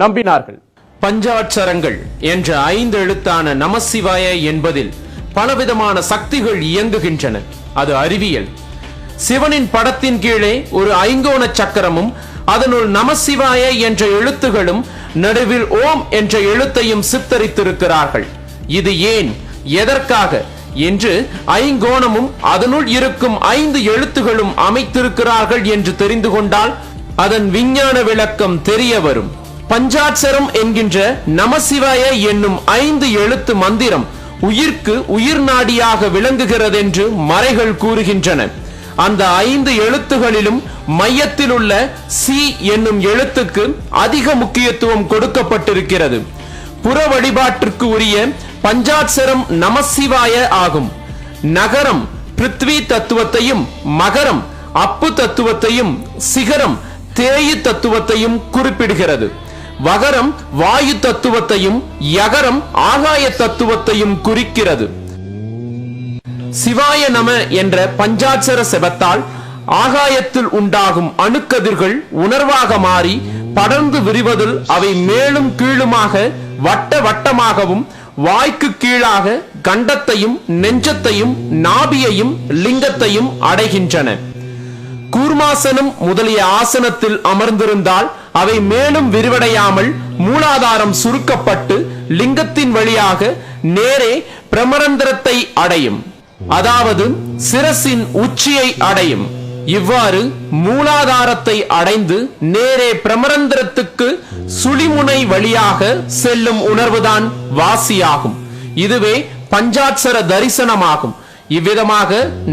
நம்பினார்கள். பஞ்சாட்சரங்கள் என்ற ஐந்து எழுத்தான நமசிவாய என்பதில் பலவிதமான சக்திகள் இயங்குகின்றன. அது அறிவியல். சிவனின் படத்தின் கீழே ஒரு ஐங்கோண சக்கரமும் அதனுள் நமசிவாய என்ற எழுத்துகளும் நடுவில் ஓம் என்ற எழுத்தையும் சித்தரித்திருக்கிறார்கள். இது ஏன்? எதற்காக? என்று ஐங்கோணமும் அதனுள் இருக்கும் ஐந்து எழுத்துகளும் அமைத்திருக்கிறார்கள் என்று தெரிந்து கொண்டால் அதன் விஞ்ஞான விளக்கம் தெரிய வரும். பஞ்சாட்சரம் என்கின்ற நமசிவாய என்னும் ஐந்து எழுத்து மந்திரம் உயிர்க்கு உயிர் நாடியாக விளங்குகிறது என்று மறைகள் கூறுகின்றன. அந்த ஐந்து எழுத்துகளிலும் மையத்தில் உள்ள சி என்னும் எழுத்துக்கு அதிக முக்கியத்துவம் கொடுக்கப்பட்டிருக்கிறது. புற வழிபாட்டிற்கு உரிய பஞ்சாட்சரம் நமசிவாய ஆகும். நகரம் பிருத்வி தத்துவத்தையும் மகரம் அப்பு தத்துவத்தையும் சிகரம் தேயு தத்துவத்தையும் குறிப்பிடுகிறது. வகரம் வாயு தத்துவத்தையும் யகரம் ஆகாய தத்துவத்தையும் குறிக்கிறது. சிவாய நம என்ற பஞ்சாட்சர செபத்தால் ஆகாயத்தில் உண்டாகும் அணுக்கதிர்கள் உணர்வாக மாறி படர்ந்து விரிவதில் அவை மேலும் கீழுமாக வட்ட வட்டமாகவும் வாய்க்கு கீழாக கண்டத்தையும் நெஞ்சத்தையும் நாபியையும் லிங்கத்தையும் அடைகின்றன. கூர்மாசனம் முதலிய ஆசனத்தில் அமர்ந்திருந்தால் அவை மேலும் விரிவடையாமல் மூலாதாரம் சுருக்கப்பட்டு லிங்கத்தின் வழியாக நேரே பிரமரந்திரத்தை அடையும். அதாவது சிரசின் உச்சியை அடையும். இவ்வாறு மூலாதாரத்தை அடைந்து நேரே பிரமரந்திரத்துக்கு சுழிமுனை வழியாக செல்லும் உணர்வுதான் வாசியாகும். இதுவே பஞ்சாட்சர தரிசனமாகும். இவ்விதமாக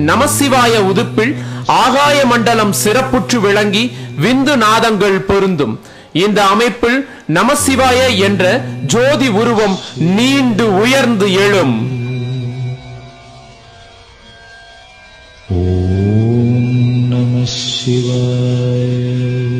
நமசிவாய உதுப்பில் ஆகாய மண்டலம் சிறப்புற்று விளங்கி விந்து நாதங்கள் பொருந்தும். இந்த அமைப்பில் நமசிவாய என்ற ஜோதி உருவம் நீண்டு உயர்ந்து எழும். ஓம் நம சிவாய.